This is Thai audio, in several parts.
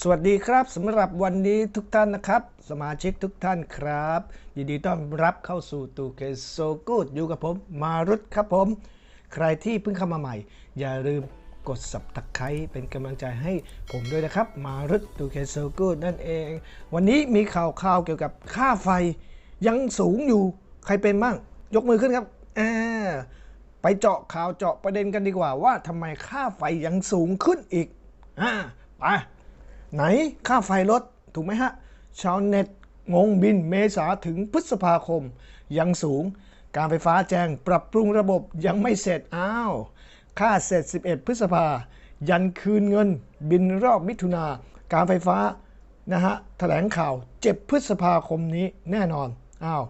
สวัสดีครับสำหรับวันนี้ทุกท่านนะครับ สมาชิกทุกท่านครับ ยินดีต้อนรับเข้าสู่ตูเคโซกูดอยู่กับผม มารุตครับผม ใครที่เพิ่งเข้ามาใหม่ อย่าลืมกดสับตะไคร้เป็นกำลังใจให้ผมด้วยนะครับ มารุตตูเคโซกูดนั่นเอง วันนี้มีข่าวข่าวเกี่ยวกับค่าไฟ ยังสูงอยู่ใครเป็นบ้าง ยกมือขึ้นครับอ่าไปเจาะข่าวเจาะประเด็นกันดีกว่าว่าทำไมค่าไฟยังสูงขึ้นอีกอ่าไป ไหนค่าไฟลดถูกไหมฮะ ชาวเน็ตงงบินเมษาถึงพฤษภาคม ยังสูง การไฟฟ้าแจ้งปรับปรุงระบบยังไม่เสร็จอ้าว ค่าเสร็จ 11 พฤษภา ยันคืนเงิน บินรอบมิถุนา การไฟฟ้านะฮะแถลงข่าว7พฤษภาคมนี้แน่นอนอ้าว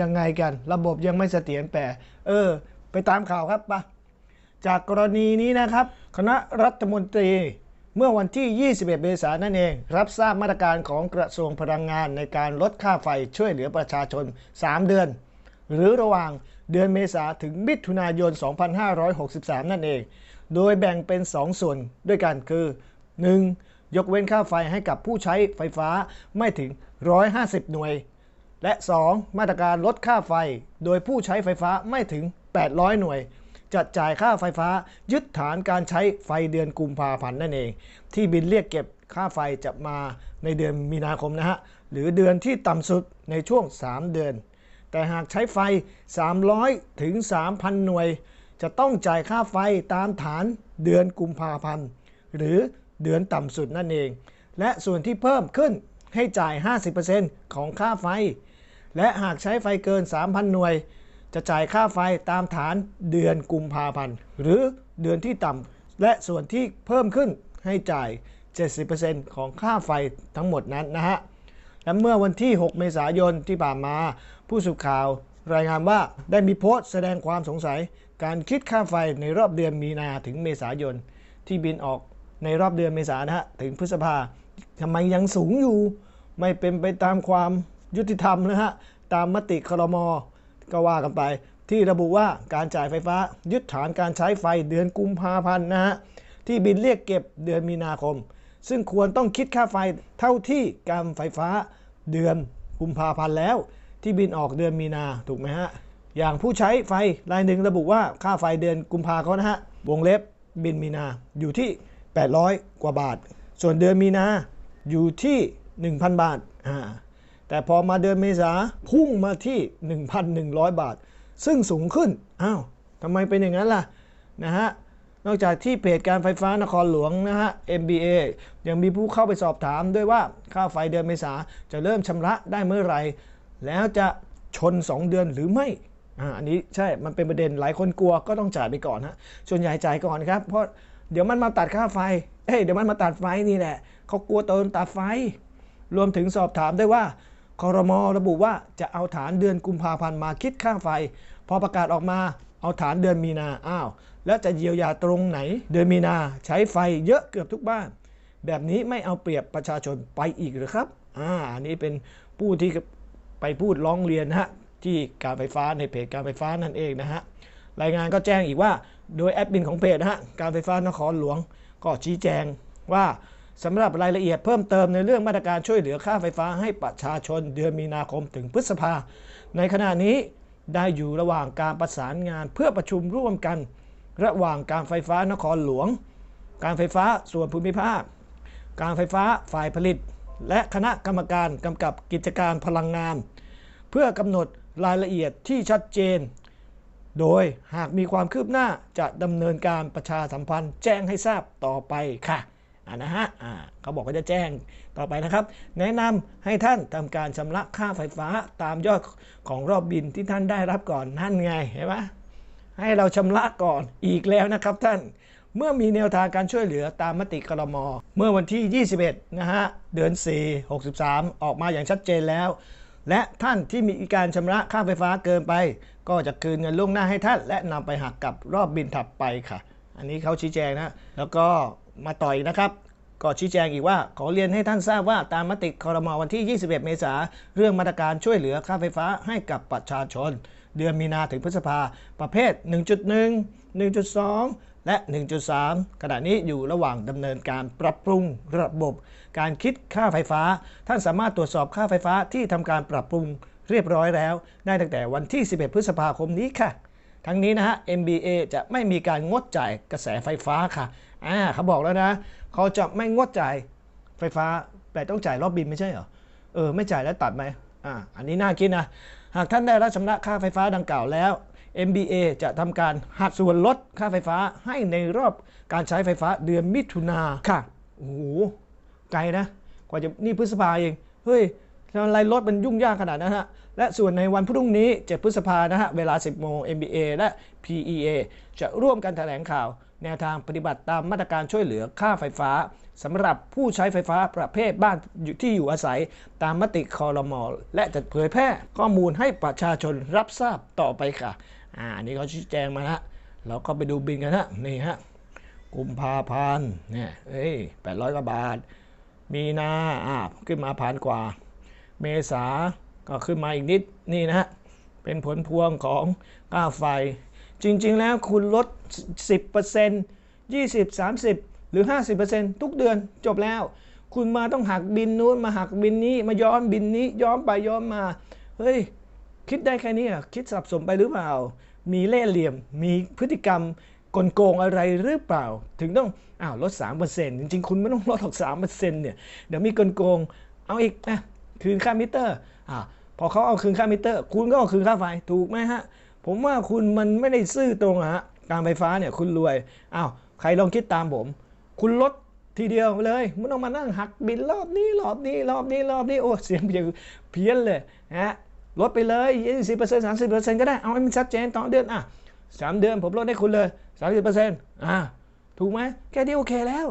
ยังไงกัน ระบบยังไม่เสถียรแปรเออ ไปตามข่าวครับปะจากกรณีนี้นะครับ คณะรัฐมนตรี เมื่อวันที่ 21 เมษายนนั่นเอง รับทราบมาตรการของกระทรวงพลังงานในการลดค่าไฟช่วยเหลือประชาชน 3 เดือน หรือระหว่างเดือนเมษาถึงมิถุนายน 2563 นั่นเอง โดยแบ่งเป็น 2 ส่วนด้วยกันคือ 1. ยกเว้นค่าไฟให้กับผู้ใช้ไฟฟ้าไม่ถึง 150 หน่วย และ 2. มาตรการลดค่าไฟ โดยผู้ใช้ไฟฟ้าไม่ถึง 800 หน่วย จะจ่ายค่าไฟฟ้ายึดฐานการใช้ไฟเดือนกุมภาพันธ์นั่นเอง ที่บินเรียกเก็บค่าไฟจะมาในเดือนมีนาคมนะฮะ หรือเดือนที่ต่ำสุดในช่วง 3 เดือน แต่หากใช้ไฟ 300 ถึง 3,000 หน่วย จะต้องจ่ายค่าไฟตามฐานเดือนกุมภาพันธ์ หรือเดือนต่ำสุดนั่นเอง และส่วนที่เพิ่มขึ้นให้จ่าย 50%ของค่าไฟ และหากใช้ไฟเกิน 3,000 หน่วย จะจ่ายค่าไฟตามฐานเดือนกุมภาพันธ์ หรือเดือนที่ต่ำและส่วนที่เพิ่มขึ้นให้จ่าย 70%ของค่าไฟทั้งหมดนั้นนะฮะ และเมื่อวันที่ 6 เมษายนที่ผ่านมา ผู้สื่อข่าวรายงานว่าได้มีโพสต์แสดงความสงสัย การคิดค่าไฟในรอบเดือนมีนาถึงเมษายน ที่บินออกในรอบเดือนเมษานะฮะถึงพฤษภาทำไมยังสูงอยู่ ไม่เป็นไปตามความยุติธรรมนะฮะตามมติครม ก็ว่ากันไป ที่ระบุว่าการจ่ายไฟฟ้ายึดฐานการใช้ไฟเดือนกุมภาพันธ์นะฮะที่บินเรียกเก็บเดือนมีนาคม ซึ่งควรต้องคิดค่าไฟเท่าที่การไฟฟ้าเดือนกุมภาพันธ์แล้ว ที่บินออกเดือนมีนาถูกไหมฮะอย่างผู้ใช้ไฟรายหนึ่งระบุว่าค่าไฟเดือนกุมภาเขานะฮะวงเล็บบินมีนาอยู่ที่ 800 กว่าบาท ส่วนเดือนมีนาอยู่ที่ 1,000 บาทอ่า แต่พอมาเดือนเมษาพุ่งมาที่ 1,100 บาท ซึ่งสูงขึ้น อ้าวทำไมเป็นอย่างนั้นล่ะ นะฮะ นอกจากที่เพจการไฟฟ้านครหลวงนะฮะ MBA ยังมีผู้เข้าไปสอบถามด้วยว่าค่าไฟเดือนเมษาจะเริ่มชำระได้เมื่อไหร่ แล้วจะชน 2 เดือนหรือไม่อ่าอันนี้ใช่ มันเป็นประเด็นหลายคนกลัวก็ต้องจ่ายไปก่อนฮะ ส่วนใหญ่จ่ายก่อนครับ เพราะเดี๋ยวมันมาตัดค่าไฟ เอ้ย เดี๋ยวมันมาตัดไฟนี่แหละ เขากลัวโดนตัดไฟ รวมถึงสอบถามได้ว่า คอรมอระบุว่าจะเอาฐานเดือนกุมภาพันธ์มาคิดค่าไฟ พอประกาศออกมาเอาฐานเดือนมีนาอ้าว แล้วจะเยียวยาตรงไหน เดือนมีนาใช้ไฟเยอะเกือบทุกบ้าน แบบนี้ไม่เอาเปรียบประชาชนไปอีกหรือครับอ่าอันนี้เป็นผู้ที่ไปพูดร้องเรียนนะฮะที่การไฟฟ้าในเพจการไฟฟ้านั่นเองนะฮะรายงานก็แจ้งอีกว่าโดยแอดมินของเพจนะฮะการไฟฟ้านครหลวงก็ชี้แจงว่า สำหรับรายละเอียดเพิ่มเติมในเรื่องมาตรการช่วยเหลือค่าไฟฟ้าให้ประชาชนเดือนมีนาคมถึงพฤษภา ในขณะนี้ได้อยู่ระหว่างการประสานงานเพื่อประชุมร่วมกัน ระหว่างการไฟฟ้านครหลวง การไฟฟ้าส่วนภูมิภาค การไฟฟ้าฝ่ายผลิต และคณะกรรมการกำกับกิจการพลังงาน เพื่อกำหนดรายละเอียดที่ชัดเจน โดยหากมีความคืบหน้าจะดำเนินการประชาสัมพันธ์แจ้งให้ทราบต่อไปค่ะ อ่านะฮะอ่าเขาบอกว่าจะแจ้งต่อไปนะครับ แนะนำให้ท่านทำการชำระค่าไฟฟ้าตามยอดของรอบบินที่ท่านได้รับก่อนนั่นไงเห็นไหมให้เราชำระก่อนอีกแล้วนะครับท่านเมื่อมีแนวทางการช่วยเหลือตามมติครม เมื่อวันที่ 21 นะฮะ เดือน 4 63 ออกมาอย่างชัดเจนแล้ว และท่านที่มีการชำระค่าไฟฟ้าเกินไป ก็จะคืนเงินล่วงหน้าให้ท่าน และนำไปหักกับรอบบินถัดไปค่ะ อันนี้เขาชี้แจงนะ แล้วก็ มาต่อยนะครับ ก็ชี้แจงอีกว่าขอเรียนให้ท่านทราบว่าตามมติคอรมวันที่ 21 เมษาเรื่องมาตรการช่วยเหลือค่าไฟฟ้าให้กับประชาชน เดือนมีนาถึงพฤษภาประเภท 1.1 1.2 และ 1.3 ขณะนี้อยู่ระหว่างดำเนินการปรับปรุงระบบ การคิดค่าไฟฟ้า ท่านสามารถตรวจสอบค่าไฟฟ้าที่ทำการปรับปรุงเรียบร้อยแล้ว ได้ตั้งแต่วันที่ 11 พฤษภาคมนี้ค่ะ ทั้งนี้นะฮะ MBA จะไม่มีการงดจ่ายกระแสไฟฟ้าค่ะอ่าเขาบอกแล้วนะเขาจะไม่งดจ่ายไฟฟ้า แต่ต้องจ่ายรอบบินไม่ใช่เหรอเออไม่จ่ายแล้วตัดไหมอ่าอันนี้น่าคิดนะ หากท่านได้รับชำระค่าไฟฟ้าดังกล่าวแล้ว MBA จะทำการหักส่วนลดค่าไฟฟ้าให้ในรอบการใช้ไฟฟ้าเดือนมิถุนาค่ะโอ้โหไกลนะกว่าจะนี่พฤษภาเองเฮ้ย ทำอะไรรถมันยุ่งยากขนาดนั้นฮะ และส่วนในวันพรุ่งนี้ 7 พฤษภานะฮะ เวลา 10 โมง MBA และ PEA จะร่วมกันแถลงข่าว แนวทางปฏิบัติตามมาตรการช่วยเหลือค่าไฟฟ้าสำหรับผู้ใช้ไฟฟ้าประเภทบ้านที่อยู่อาศัยตามมติคอรมอและจะเผยแพร่ข้อมูลให้ประชาชนรับทราบต่อไปค่ะ อ่าอันนี้เขาชี้แจงมานะเราก็ไปดูบินกันนะนี่ฮะกุมภาพันธ์เนี่ยเอ้ยแปดร้อยกว่าบาท มีนาอ่าขึ้นมาพันกว่า เมษาก็ขึ้นมาอีกนิดนี่นะฮะเป็นผลพวงของค่าไฟ จริง ๆ แล้วคุณลด 10% 20 30 หรือ 50%ทุกเดือนจบแล้ว คุณมาต้องหักบินนู้นมาหักบินนี้ มาย้อนบินนี้ย้อนไปย้อนมา เฮ้ย คิดได้แค่นี้คิดสับสนไปหรือเปล่า มีเล่ห์เหลี่ยม มีพฤติกรรมกลโกงอะไรหรือเปล่า ถึงต้องอ้าวลด 3%จริง ๆ คุณไม่ต้องลดหรอก3%เนี่ย เดี๋ยวมีกลโกง เอาอีกนะ คืนค่ามิเตอร์อ่าพอเขาเอาคืนค่ามิเตอร์ คุณก็เอาคืนค่าไฟถูกไหมฮะ ผมว่าคุณมันไม่ได้ซื่อตรงฮะการไฟฟ้าเนี่ยคุณรวยอ้าวใครลองคิดตามผม คุณลดทีเดียวเลยไม่ต้องมานั่งหักบินรอบนี้รอบนี้รอบนี้รอบนี้โอ้เสียงเพียงเพี้ยนเลยนะฮะลดไปเลย20% 30%ก็ได้เอาให้มันชัดเจนต่อเดือนอะสามเดือนผมลดให้คุณเลย 30%อะถูกไหมแค่นี้โอเคแล้ว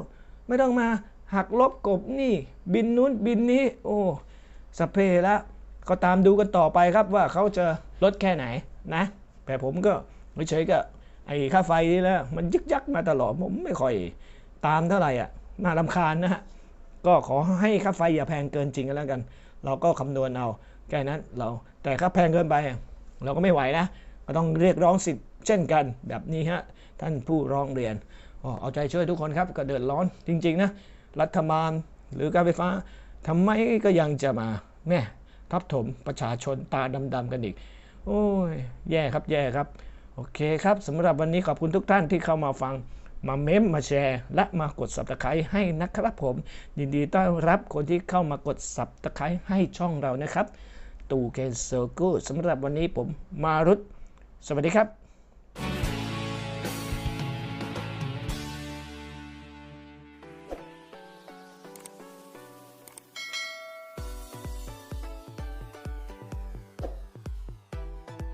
ไม่ต้องมาหักลบกบนี่ บินนู้นบินนี้ โอ้ สเพแล้ว ก็ตามดูกันต่อไปครับว่าเขาจะลดแค่ไหนนะ แต่ผมก็ไม่เฉยก็ไอ้ค่าไฟนี่แหล้วมันยึกยักมาตลอดผมไม่ค่อยตามเท่าไหร่อะน่ารำคาญนะฮะก็ขอให้ค่าไฟอย่าแพงเกินจริงกันแล้วกัน เราก็คำนวณเอาแค่นั้นเราแต่ถ้าแพงเกินไป เราก็ไม่ไหวนะ ก็ต้องเรียกร้องสิทธิ์เช่นกันแบบนี้ฮะท่านผู้ร้องเรียนอ๋อเอาใจช่วยทุกคนครับก็เดือดร้อนจริง ๆ นะ รัฐบาลหรือการไฟฟ้าทำไมก็ยังจะมา แม่ทับถมประชาชนตาดำๆกันอีก โอ้ย แย่ครับแย่ครับ โอเคครับสำหรับวันนี้ขอบคุณทุกท่านที่เข้ามาฟังมาเม้มมาแชร์ และมากด subscribe ให้นะครับผม ยินดีต้อนรับคนที่เข้ามากด subscribe ให้ช่องเรานะครับ ตูเกนโซอร์กูสำหรับวันนี้ผมมารุตสวัสดีครับ